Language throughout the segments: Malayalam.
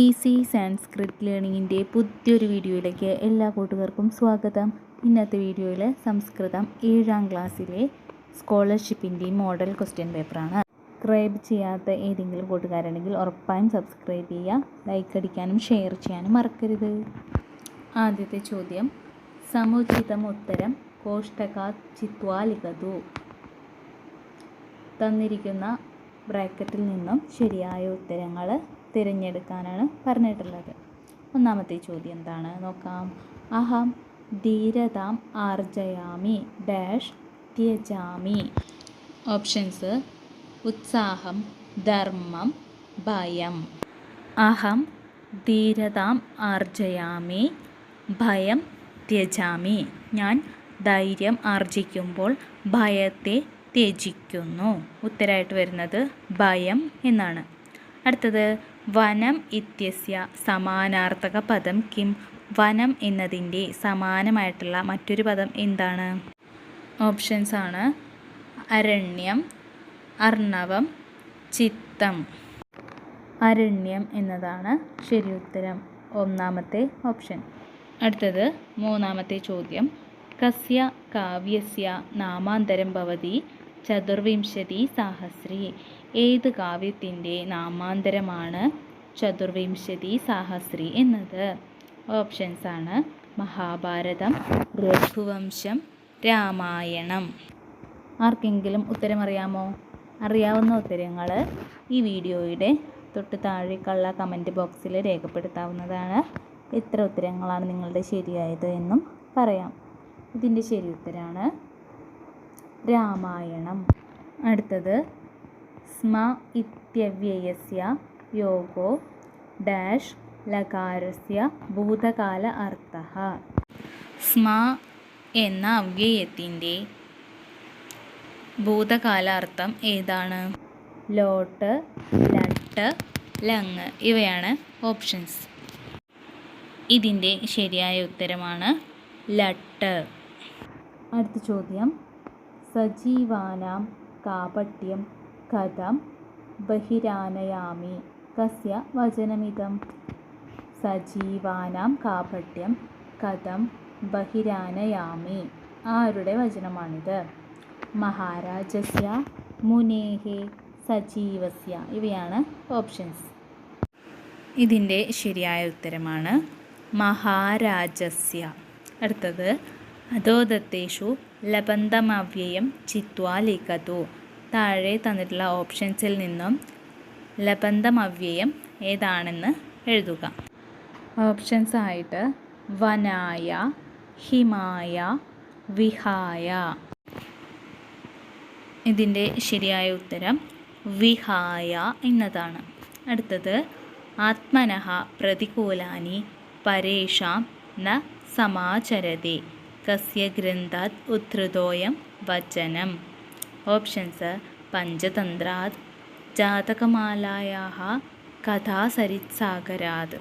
ഈസി സാൻസ്ക്രിറ്റ് ലേണിങ്ങിന്റെ പുതിയൊരു വീഡിയോയിലേക്ക് എല്ലാ കൂട്ടുകാർക്കും സ്വാഗതം. ഇന്നത്തെ വീഡിയോയിൽ സംസ്കൃതം ഏഴാം ക്ലാസ്സിലെ സ്കോളർഷിപ്പിന്റെ മോഡൽ ക്വസ്റ്റ്യൻ പേപ്പറാണ്. സബ്സ്ക്രൈബ് ചെയ്യാത്ത ഏതെങ്കിലും കൂട്ടുകാരുണ്ടെങ്കിൽ ഉറപ്പായും സബ്സ്ക്രൈബ് ചെയ്യുക ലൈക്ക് അടിക്കാനും ഷെയർ ചെയ്യാനും മറക്കരുത്. ആദ്യത്തെ ചോദ്യം സമുചിതം ഉത്തരം കോഷ്ടകാത് ചിത്വാലികതു തന്നിരിക്കുന്ന ബ്രാക്കറ്റിൽ നിന്നും ശരിയായ ഉത്തരങ്ങൾ തിരഞ്ഞെടുക്കാനാണ് പറഞ്ഞിട്ടുള്ളത്. ഒന്നാമത്തെ ചോദ്യം എന്താണ്? നോക്കാം. അഹം ധീരതാം ആർജയാമി ഡാഷ് ത്യജാമി. ഓപ്ഷൻസ് ഉത്സാഹം ധർമ്മം ഭയം. അഹം ധീരതാം ആർജയാമി ഭയം ത്യജാമി. ഞാൻ ധൈര്യം ആർജിക്കുമ്പോൾ ഭയത്തെ ത്യജിക്കുന്നു. ഉത്തരമായിട്ട് വരുന്നത് ഭയം എന്നാണ്. അടുത്തത് വനം ഇത്യസ്യ സമാനാർത്ഥക പദം കിം. വനം എന്നതിന്റെ സമാനമായിട്ടുള്ള മറ്റൊരു പദം എന്താണ്? ഓപ്ഷൻസ് ആണ്. അരണ്യം അർണവം ചിത്തം. അരണ്യം എന്നതാണ് ശരി ഉത്തരം. ഒന്നാമത്തെ ഓപ്ഷൻ അടുത്തത് മൂന്നാമത്തെ ചോദ്യം. കസ്യ കാവ്യസ്യ നാമാന്തരം ഭവതി ചതുർവിംശതി സാഹസ്രി. ഏത് കാവ്യത്തിന്റെ നാമാന്തരമാണ് ചതുർവിംശതി സാഹസ്രി എന്നത്? ഓപ്ഷൻസ് ആണ് മഹാഭാരതം രഘുവംശം രാമായണം. ആർക്കെങ്കിലും ഉത്തരം അറിയാമോ അറിയാവുന്ന ഉത്തരങ്ങൾ ഈ വീഡിയോയുടെ തൊട്ട് താഴേക്കുള്ള കമന്റ് ബോക്സിൽ രേഖപ്പെടുത്താവുന്നതാണ്. എത്ര ഉത്തരങ്ങളാണ് നിങ്ങളുടെ ശരിയായത് എന്നും പറയാം. ഇതിന്റെ ശരി ഉത്തരമാണ് രാമായണം. അടുത്തത് സ്മ ഇത്യവ്യയസ്യ യോഗോ ഡാഷ് ലകാരസ്യ ഭൂതകാല അർത്ഥ. സ്മ എന്ന അവ്യയത്തിന്റെ ഭൂതകാല അർത്ഥം ഏതാണ്? ലോട്ട് ലട്ട് ലങ് ഇവയാണ് ഓപ്ഷൻസ്. ഇതിന്റെ ശരിയായ ഉത്തരമാണ് ലട്ട്. അടുത്ത ചോദ്യം. സജീവാനാം കാപട്യം കഥം ബഹിരാനയാമി. കസ്യ വചനമിതം. സജീവാനാം കാപട്യം. കഥം ബഹിരാനയാമി. ആരുടെ വചനമാണിത്? മഹാരാജസ്യ മുനേഹെ സജീവസ്യ. ഇവയാണ് ഓപ്ഷൻസ് ഇതിന്റെ ശരിയായ ഉത്തരമാണ് മഹാരാജസ്യ. അടുത്തത് അധോദത്തേഷു ലബന്ധമവ്യയം ചിത്വാ ലിഖതു. താഴെ തന്നിട്ടുള്ള ഓപ്ഷൻസിൽ നിന്നും ലബന്ധമവ്യയം ഏതാണെന്ന് എഴുതുക. ഓപ്ഷൻസ് ആയിട്ട് വനായ ഹിമായ വിഹായ. ഇതിന്റെ ശരിയായ ഉത്തരം വിഹായ എന്നതാണ്. അടുത്തത് ആത്മനഹ പ്രതികൂലാനി പരേഷാം ന സമാചരതി കസ്യ ഗ്രന്ഥാത് ഉദ്ധൃതോയം വചനം. ഓപ്ഷൻസ്. പഞ്ചതന്ത്രാത് ജാതകമാലായാഹ കഥാസരിത്സാഗരാത്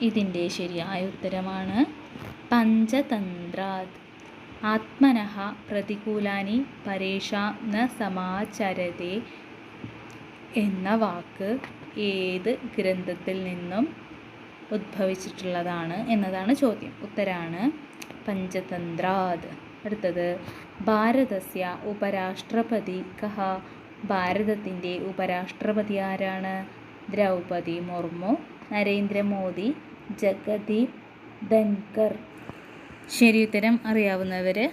ഇതിന്റെ ശരിയായ ഉത്തരമാണ് പഞ്ചതന്ത്രാത് ആത്മനഃ പ്രതികൂലാനി പരേഷാം ന സമാചരതെ എന്ന വാക്ക് ഏത് ഗ്രന്ഥത്തിൽ നിന്നും ഉദ്ഭവിച്ചിട്ടുള്ളതാണ് എന്നതാണ് ചോദ്യം. ഉത്തരാണ് പഞ്ചതന്ത്രാത് അടുത്തത് ഭാരതസ്യ ഉപരാഷ്ട്രപതി കഹ. ഭാരതത്തിന്റെ ഉപരാഷ്ട്രപതി ആരാണ്? ദ്രൗപദി മുർമു നരേന്ദ്രമോദി ജഗദീപ് ധൻകർ ശരിയുത്തരം അറിയാവുന്നവർ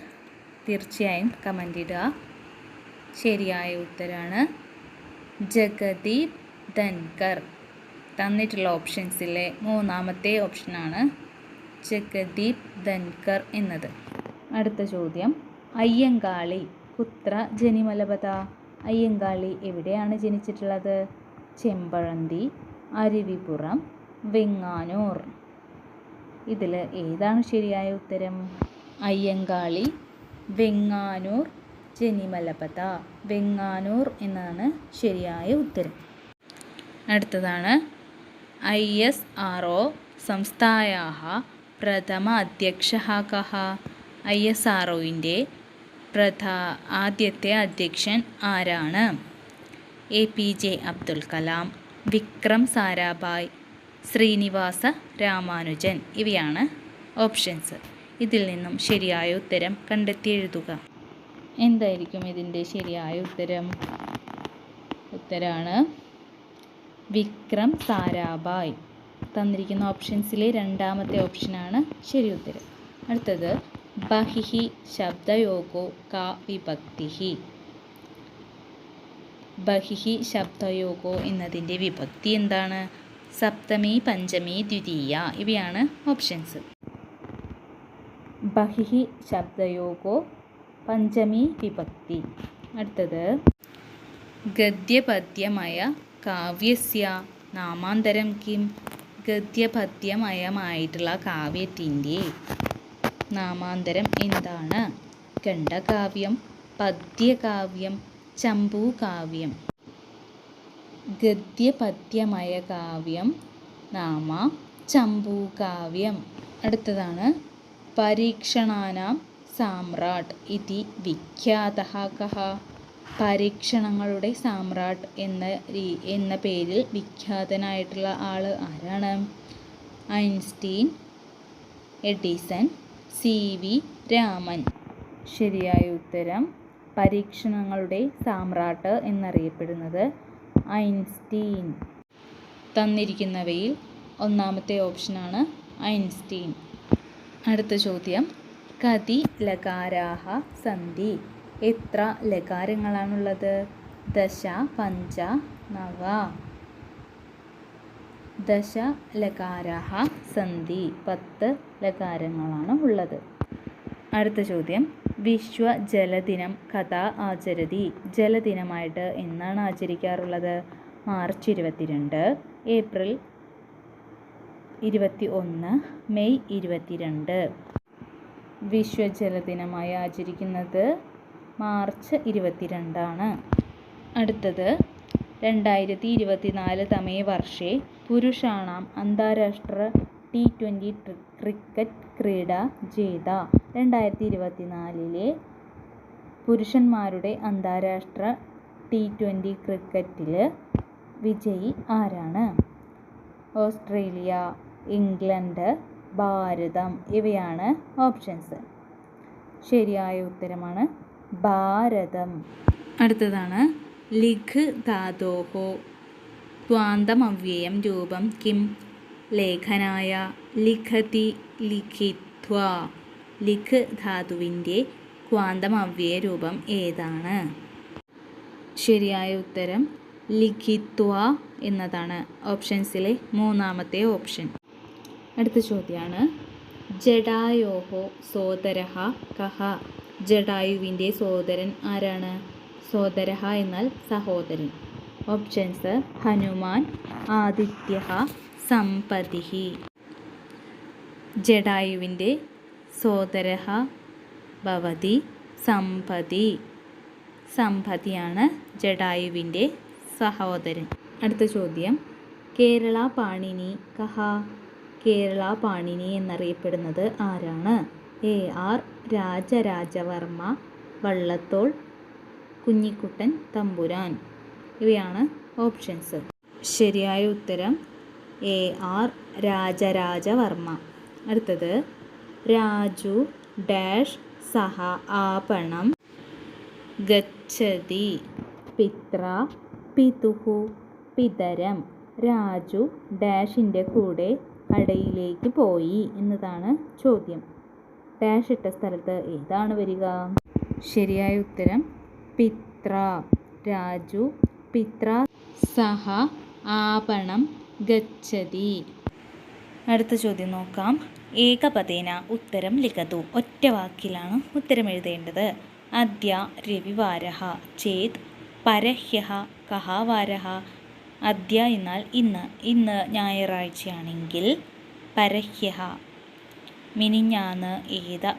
തീർച്ചയായും കമന്റ് ഇടുക. ശരിയായ ഉത്തരാണ് ജഗദീപ് ധൻകർ തന്നിട്ടുള്ള ഓപ്ഷൻസിലെ മൂന്നാമത്തെ ഓപ്ഷനാണ് ജഗദീപ് ധൻകർ എന്നത്. അടുത്ത ചോദ്യം. അയ്യങ്കാളി. കുത്ര ജനിമലപത. അയ്യങ്കാളി എവിടെയാണ് ജനിച്ചിട്ടുള്ളത്? ചെമ്പഴന്തി അരുവിപ്പുറം വെങ്ങാനൂർ. ഇതിൽ ഏതാണ് ശരിയായ ഉത്തരം? അയ്യങ്കാളി വെങ്ങാനൂർ ജനിമലപത. വെങ്ങാനൂർ എന്നാണ് ശരിയായ ഉത്തരം. അടുത്തതാണ്. ഐ എസ് ആർ ഒ സംസ്ഥായ പ്രഥമ അധ്യക്ഷ കഹ. ഐ എസ് ആർ ഒയിന്റെ പ്രധാ ആദ്യത്തെ അധ്യക്ഷൻ ആരാണ്? A P J Abdul Kalam Vikram Sarabhai Srinivasa Ramanujan ഇവയാണ് ഓപ്ഷൻസ്. ഇതിൽ നിന്നും ശരിയായ ഉത്തരം കണ്ടെത്തി എഴുതുക. എന്തായിരിക്കും ഇതിന്റെ ശരിയായ ഉത്തരം? ഉത്തരാണ് വിക്രം സാരാഭായ്. തന്നിരിക്കുന്ന ഓപ്ഷൻസിലെ രണ്ടാമത്തെ ഓപ്ഷനാണ് ശരി ഉത്തരം. അടുത്തത് ബഹിഹി ശബ്ദയോഗോ കാ വിഭക്തിഹി ബഹിഹി ശബ്ദയോഗോ എന്നതിന്റെ വിഭക്തി എന്താണ്? സപ്തമി പഞ്ചമി ദ്വിതീയ ഇവയാണ് ഓപ്ഷൻസ്. ബഹിഹി ശബ്ദയോഗോ പഞ്ചമി വിഭക്തി. അടുത്തത്. ഗദ്യപദ്യമയ കാവ്യസ്യ നാമാന്തരം കിം? ഗദ്യപദ്യമയമായിട്ടുള്ള കാവ്യത്തിന്റെ നാമാന്തരം എന്താണ്? ഖണ്ഡകാവ്യം പദ്യകാവ്യം ചമ്പൂകാവ്യം. ഗദ്യപദ്യമയ കാവ്യം നാമ ചമ്പൂകാവ്യം. അടുത്തതാണ് പരീക്ഷണാനാം സാമ്രാട്ട് ഇതി വിഖ്യാത കഹ പരീക്ഷണങ്ങളുടെ സാമ്രാട്ട് എന്ന എന്ന പേരിൽ വിഖ്യാതനായിട്ടുള്ള ആൾ ആരാണ്? Einstein Edison C V Raman. ശരിയായ ഉത്തരം പരീക്ഷണങ്ങളുടെ സാമ്രാട്ട് എന്നറിയപ്പെടുന്നത് ഐൻസ്റ്റീൻ. തന്നിരിക്കുന്നവയിൽ ഒന്നാമത്തെ ഓപ്ഷനാണ് ഐൻസ്റ്റീൻ. അടുത്ത ചോദ്യം. കതി ലകാരാഹ സന്ധി. എത്ര ലകാരങ്ങളാണുള്ളത്? ദശ പഞ്ച നവ. ദശ ലകാരാഹ സന്ധി. പത്ത് ലകാരങ്ങളാണ് ഉള്ളത്. അടുത്ത ചോദ്യം. വിശ്വ ജലദിനം കഥ ആചരതി. ജലദിനമായിട്ട് എന്നാണ് ആചരിക്കാറുള്ളത്? മാർച്ച് ഇരുപത്തിരണ്ട് ഏപ്രിൽ ഇരുപത്തി ഒന്ന് മെയ് ഇരുപത്തിരണ്ട്. വിശ്വ ജലദിനമായി ആചരിക്കുന്നത് മാർച്ച് ഇരുപത്തിരണ്ടാണ്. അടുത്തത്. രണ്ടായിരത്തി ഇരുപത്തിനാല് തമേ വർഷേ പുരുഷാണാം അന്താരാഷ്ട്ര ടി ട്വന്റി ക്രിക്കറ്റ് ക്രീഡ ജേത. രണ്ടായിരത്തി ഇരുപത്തിനാലിലെ പുരുഷന്മാരുടെ അന്താരാഷ്ട്ര ടി ട്വന്റി ക്രിക്കറ്റിൽ വിജയി ആരാണ്? ഓസ്ട്രേലിയ ഇംഗ്ലണ്ട് ഭാരതം ഇവയാണ് ഓപ്ഷൻസ്. ശരിയായ ഉത്തരമാണ് ഭാരതം. അടുത്തതാണ് ലിഖ് ധാതോഹോ. ത്വാന്തമവ്യയം രൂപം കിം. ലേഖനായ ലിഖതി ലിഖിത്വ. ലിഖ് ധാതുവിന്റെ ക്വാന്തം അവ്യയ രൂപം ഏതാണ്? ശരിയായ ഉത്തരം ലിഖിത്വ എന്നതാണ്. ഓപ്ഷൻസിലെ മൂന്നാമത്തെ ഓപ്ഷൻ. അടുത്ത ചോദ്യമാണ് ജഡായോഹോ സോദരഹ കഹ. ജഡായുവിന്റെ സോദരൻ ആരാണ്? സോദരഹ എന്നാൽ സഹോദരൻ. ഓപ്ഷൻസ് ഹനുമാൻ ആദിത്യ സമ്പതി ജഡായുവിന്റെ സോദരഹ ഭവതി സമ്പതി. സമ്പതിയാണ് ജഡായുവിന്റെ സഹോദരൻ. അടുത്ത ചോദ്യം കേരള പാണിനി കഹ. കേരള പാണിനി എന്നറിയപ്പെടുന്നത് ആരാണ്? A R Rajarajavarma Vallathol Kunjikuttan Thampuran. ഇവയാണ് ഓപ്ഷൻസ്. ശരിയായ ഉത്തരം എ ആർ രാജരാജവർമ്മ. അടുത്തത് രാജു ഡാഷ് സഹ ആപണം ഗച്ഛതി പിത്ര പിതുഹു പിതരം. രാജു ഡാഷിന്റെ കൂടെ കടയിലേക്ക് പോയി എന്നതാണ് ചോദ്യം. ഡാഷ് ഇട്ട സ്ഥലത്ത് ഏതാണ് വരിക? ശരിയായ ഉത്തരം പിത്ര രാജു പിത്ര സഹ ആപണം ഗച്ഛതി. അടുത്ത ചോദ്യം നോക്കാം. ഏകപദേന ഉത്തരം ലിഖതു. ഒറ്റ വാക്കിലാണ് ഉത്തരം എഴുതേണ്ടത്. അദ്യ രവിവാര ചേത് പരഹ്യ കഹാവാര വാരഃ അദ്യ എന്നാൽ ഇന്ന്. ഇന്ന് ഞായറാഴ്ചയാണെങ്കിൽ പരഹ്യ മിനിഞ്ഞാന്ന് ഏത്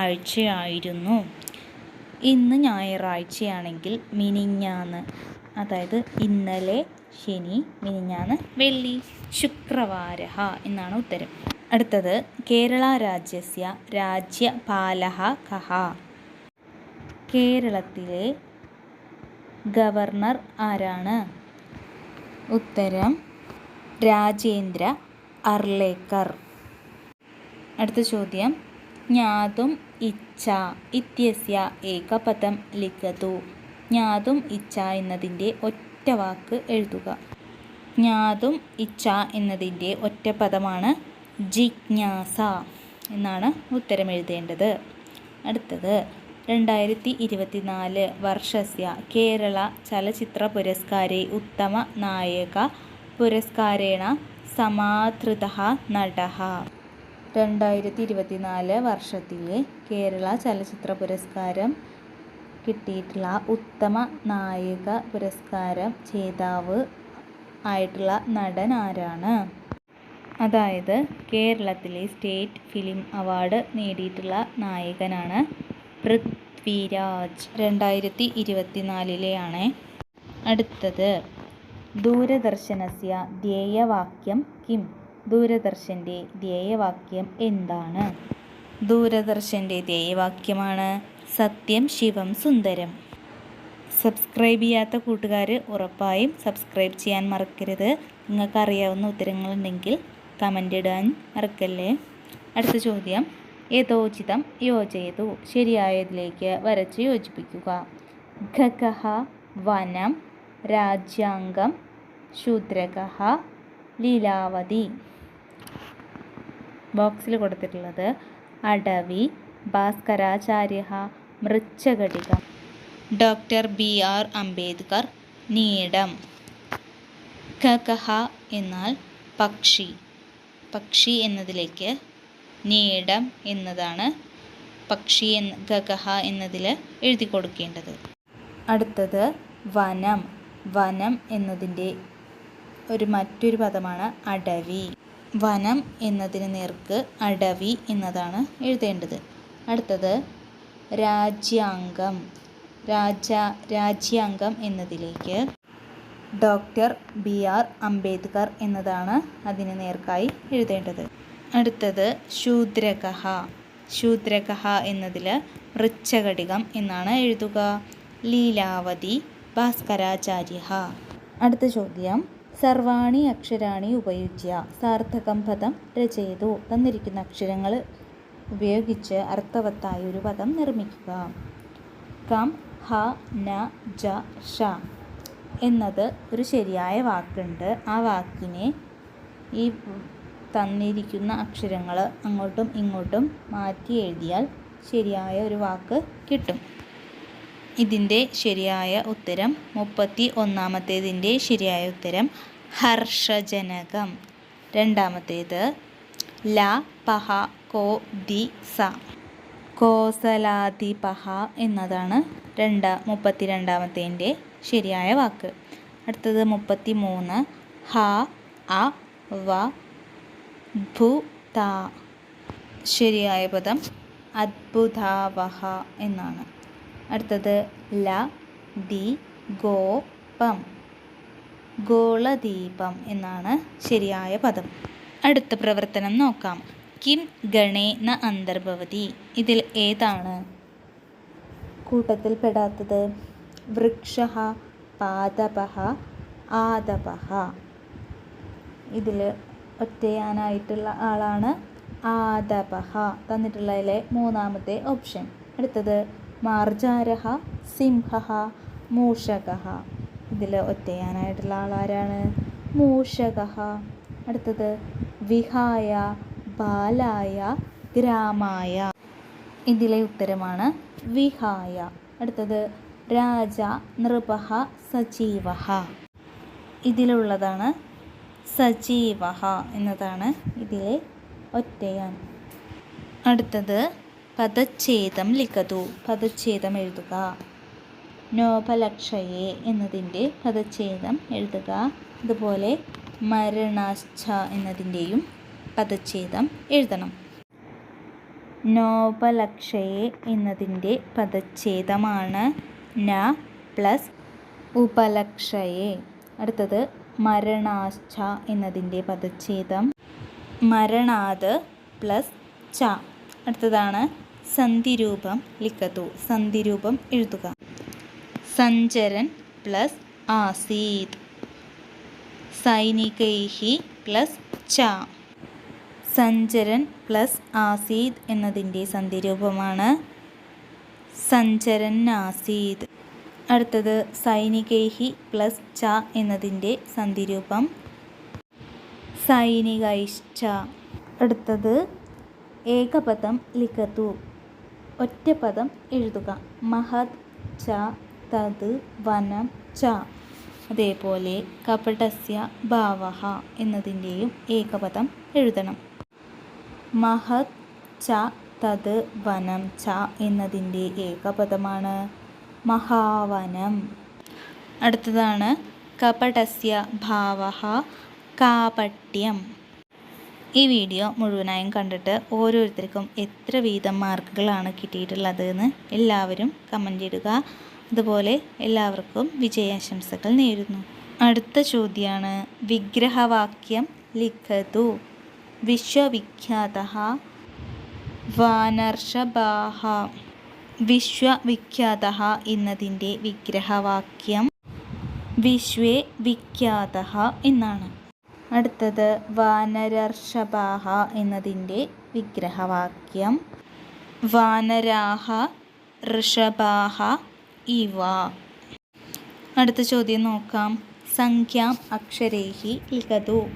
ആഴ്ചയായിരുന്നു? ഇന്ന് ഞായറാഴ്ചയാണെങ്കിൽ മിനിഞ്ഞാന്ന് അതായത് ഇന്നലെ ശനി മിനിഞ്ഞാന്ന് വെള്ളി ശുക്രവാര എന്നാണ് ഉത്തരം. അടുത്തത് കേരള രാജ്യസ്യ രാജ്യപാലഹ കഹ. കേരളത്തിലെ ഗവർണർ ആരാണ്? ഉത്തരം രാജേന്ദ്ര അർലേക്കർ. അടുത്ത ചോദ്യം ജ്ഞാതും ഇച്ഛ ഇത്യസ്യ ഏകപദം ലിഖതു. ജ്ഞാതും ഇച്ഛ എന്നതിന്റെ ഒറ്റ വാക്ക് എഴുതുക. ജ്ഞാതും ഇച്ഛ എന്നതിന്റെ ഒറ്റ പദമാണ് ജിജ്ഞാസ എന്നാണ് ഉത്തരം എഴുതേണ്ടത്. അടുത്തത് രണ്ടായിരത്തി ഇരുപത്തിനാല് വർഷസ്യ കേരള ചലച്ചിത്ര പുരസ്കാരെ ഉത്തമ നായക പുരസ്കാരേണ സമാധൃത നടഃ. രണ്ടായിരത്തി ഇരുപത്തിനാല് വർഷത്തിലെ കേരള ചലച്ചിത്ര പുരസ്കാരം കിട്ടിയിട്ടുള്ള ഉത്തമ നായിക പുരസ്കാരം ജേതാവ് ആയിട്ടുള്ള നടൻ ആരാണ്? അതായത് കേരളത്തിലെ സ്റ്റേറ്റ് ഫിലിം അവാർഡ് നേടിയിട്ടുള്ള നായകനാണ് പൃഥ്വിരാജ്. രണ്ടായിരത്തി ഇരുപത്തിനാലിലെയാണ് അടുത്തത്. ദൂരദർശനസ്യ ധ്യേയവാക്യം കിം. ദൂരദർശന്റെ ധ്യേയവാക്യം എന്താണ്? ദൂരദർശന്റെ ധ്യേയവാക്യമാണ് സത്യം ശിവം സുന്ദരം. സബ്സ്ക്രൈബ് ചെയ്യാത്ത കൂട്ടുകാർ ഉറപ്പായും സബ്സ്ക്രൈബ് ചെയ്യാൻ മറക്കരുത്. നിങ്ങൾക്ക് അറിയാവുന്ന ഉത്തരങ്ങളുണ്ടെങ്കിൽ കമന്റ് ഇടാൻ മറക്കല്ലേ? അടുത്ത ചോദ്യം. യഥോചിതം യോജയതു. ശരിയായതിലേക്ക് വരച്ച് യോജിപ്പിക്കുക. ഖഗഹ വനം രാജ്യാംഗം ശൂദ്രകഹ ലീലാവതി. ബോക്സിൽ കൊടുത്തിട്ടുള്ളത് അടവി Bhaskaracharya Mricchakatikam doctor B R Ambedkar നീടം. കകഹ എന്നാൽ പക്ഷി. പക്ഷി എന്നതിലേക്ക് നീടം എന്നതാണ് പക്ഷി എന്ന ഗഗഹ എന്നതിൽ എഴുതി കൊടുക്കേണ്ടത്. അടുത്തത് വനം. വനം എന്നതിന്റെ ഒരു മറ്റൊരു പദമാണ് അടവി. വനം എന്നതിന് നേർക്ക് അടവി എന്നതാണ് എഴുതേണ്ടത്. അടുത്തത് രാജ്യാംഗം. രാജ രാജ്യാംഗം എന്നതിലേക്ക് ഡോക്ടർ ബി ആർ അംബേദ്കർ എന്നതാണ് അതിന് നേർക്കായി എഴുതേണ്ടത്. അടുത്തത് ശൂദ്രകഹ. ശൂദ്രകഹ എന്നതിൽ വൃച്ഛകടികം എന്നാണ് എഴുതുക. ലീലാവതി ഭാസ്കരാചാര്യ അടുത്ത ചോദ്യം സർവാണി അക്ഷരാണി ഉപയുജ്യ സാർത്ഥകം പദം രചയതു. തന്നിരിക്കുന്ന അക്ഷരങ്ങൾ ഉപയോഗിച്ച് അർത്ഥവത്തായ ഒരു പദം നിർമ്മിക്കുക. കം ഹ ന ജ ഷ എന്നത് ഒരു ശരിയായ വാക്കുണ്ട്. ആ വാക്കിനെ ഈ തന്നിരിക്കുന്ന അക്ഷരങ്ങൾ അങ്ങോട്ടും ഇങ്ങോട്ടും മാറ്റി എഴുതിയാൽ ശരിയായ ഒരു വാക്ക് കിട്ടും. ഇതിന്റെ ശരിയായ ഉത്തരം മുപ്പത്തി ഒന്നാമത്തേതിന്റെ ശരിയായ ഉത്തരം ഹർഷജനകം. രണ്ടാമത്തേത് ല പഹ കോ ദി സ. കോസലാധിപഹ എന്നതാണ് രണ്ട് മുപ്പത്തി രണ്ടാമത്തേന്റെ ശരിയായ വാക്ക്. അടുത്തത് മുപ്പത്തി മൂന്ന് ഹ അ വ ഭു ത. ശരിയായ പദം അദ്ഭുതാവഹ എന്നാണ്. അടുത്തത് ല ദി ഗോ പം. ഗോളദീപം എന്നാണ് ശരിയായ പദം. അടുത്ത പ്രവർത്തനം നോക്കാം. കിം ഗണേ ന അന്തർഭവതി. ഇതിൽ ഏതാണ്? കൂട്ടത്തിൽപ്പെടാത്തത്. വൃക്ഷ പാദപഹ ആദപഹ ഇതിൽ ഒറ്റയാനായിട്ടുള്ള ആളാണ് ആദപഹ തന്നിട്ടുള്ളതിലെ മൂന്നാമത്തെ ഓപ്ഷൻ. അടുത്തത് മാർജാരഹ സിംഹ മൂഷകഹ ഇതിൽ ഒറ്റയാനായിട്ടുള്ള ആളാരാണ്? മൂഷകഹ. അടുത്തത് വിഹായ ബാലായ ഗ്രാമായ. ഇതിലെ ഉത്തരമാണ് വിഹായ. അടുത്തത് രാജ നൃപഹ സജീവഹ. ഇതിലുള്ളതാണ് സജീവഹ എന്നതാണ് ഇതിലെ ഒറ്റയാൻ. അടുത്തത് പദച്ഛേദം ലിഖതു. പദച്ഛേദം എഴുതുക. നോപലക്ഷയെ എന്നതിന്റെ പദച്ഛേദം എഴുതുക. അതുപോലെ മരണാശ്ച എന്നതിന്റെയും പദച്ഛേദം എഴുതണം. നോപലക്ഷയെ എന്നതിന്റെ പദച്ഛേദമാണ് ന പ്ലസ് ഉപലക്ഷയെ. അടുത്തത് മരണാശ്ച എന്നതിന്റെ പദച്ഛേദം. മരണാത് പ്ലസ് ച. അടുത്തതാണ് സന്ധിരൂപം. ലിഖതു സന്ധിരൂപം എഴുതുക. സഞ്ചരൻ പ്ലസ് ആസീത് സൈനികൈഹി പ്ലസ് ച. സഞ്ചരൻ പ്ലസ് ആസീദ് എന്നതിന്റെ സന്ധിരൂപമാണ് സഞ്ചരൻ ആസീദ്. അടുത്തത് സൈനികൈഹി പ്ലസ് ച എന്നതിന്റെ സന്ധിരൂപം സൈനികൈശ്ച. അടുത്തത് ഏകപദം ലിഖതു. ഒറ്റപദം എഴുതുക. മഹത് ച തത് വനം ച. അതേപോലെ കപടസ്യ ഭാവഹ എന്നതിന്റെയും ഏകപദം എഴുതണം. മഹത് ച തത് വനം ച എന്നതിന്റെ ഏകപദമാണ്. മഹാവനം. അടുത്തതാണ് കപടസ്യ ഭാവഹ കാപട്യം. ഈ വീഡിയോ മുഴുവനായും കണ്ടിട്ട് ഓരോരുത്തർക്കും എത്ര വീതം മാർക്കുകളാണ് കിട്ടിയിട്ടുള്ളത് എന്ന് എല്ലാവരും കമന്റ് ഇടുക. അതുപോലെ എല്ലാവർക്കും വിജയാശംസകൾ നേരുന്നു. അടുത്ത ചോദ്യമാണ് വിഗ്രഹവാക്യം ലിഖതു. വിശ്വവിഖ്യാത വാനർഷബാഹ. വിശ്വവിഖ്യാത എന്നതിന്റെ വിഗ്രഹവാക്യം വിശ്വേ വിഖ്യാത എന്നാണ്. അടുത്തത് വാനരർഷഭാഹ എന്നതിന്റെ വിഗ്രഹവാക്യം വാനരാഹ ഋഷഭാഹ ഇവ. അടുത്ത ചോദ്യം നോക്കാം. സംഖ്യാം അക്ഷരേഹി ലിഖതു.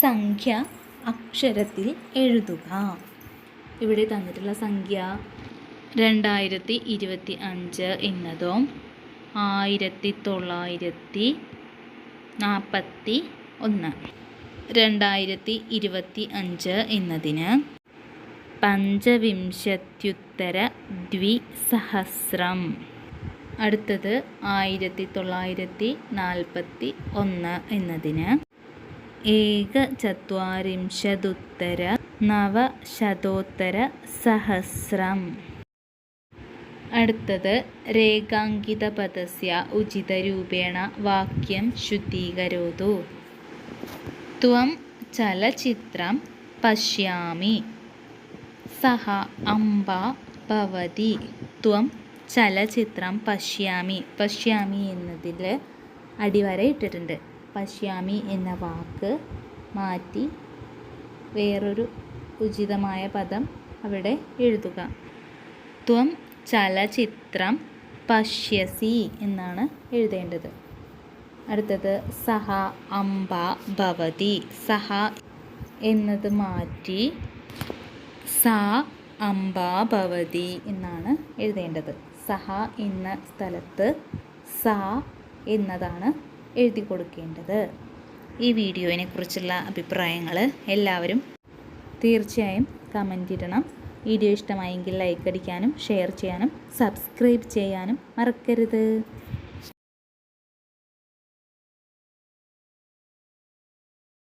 സംഖ്യ അക്ഷരത്തിൽ എഴുതുക. ഇവിടെ തന്നിട്ടുള്ള സംഖ്യ രണ്ടായിരത്തി ഇരുപത്തി അഞ്ച് എന്നതും ആയിരത്തി തൊള്ളായിരത്തി നാൽപ്പത്തി ഒന്ന് രണ്ടായിരത്തി ഇരുപത്തി അഞ്ച് എന്നതിന് പഞ്ചവിംശത്യുത്തര ദ്വിസഹസ്രം അടുത്തത് ആയിരത്തി തൊള്ളായിരത്തി നാൽപ്പത്തി ഒന്ന് എന്നതിന്. ഏകചത്വാരിംശതുത്തര നവശതോത്തര സഹസ്രം അടുത്തത് രേഖാങ്കിതപദസ്യ ഉചിതരൂപേണ വാക്യം ശുദ്ധീകരോതു. ത്വം ചലച്ചിത്രം പശ്യാമി. സഹ അംബ ഭവതി. ത്വം ചലച്ചിത്രം പശ്യാമി പശ്യാമി എന്നതിൽ അടിവര ഇട്ടിട്ടുണ്ട്. പശ്യാമി എന്ന വാക്ക് മാറ്റി വേറൊരു ഉചിതമായ പദം അവിടെ എഴുതുക. ത്വം ചലച്ചിത്രം പശ്യസി എന്നാണ് എഴുതേണ്ടത്. അടുത്തത് സഹ അംബ ഭവതി. സഹ എന്നത് മാറ്റി സ അംബ ഭവതി എന്നാണ് എഴുതേണ്ടത്. സഹ എന്ന സ്ഥലത്ത് സ എന്നതാണ് എഴുതി കൊടുക്കേണ്ടത്. ഈ വീഡിയോയിനെ കുറിച്ചുള്ള അഭിപ്രായങ്ങൾ എല്ലാവരും തീർച്ചയായും കമന്റ് ഇടണം. വീഡിയോ ഇഷ്ടമായെങ്കിൽ ലൈക്ക് അടിക്കാനും ഷെയർ ചെയ്യാനും സബ്സ്ക്രൈബ് ചെയ്യാനും മറക്കരുത്.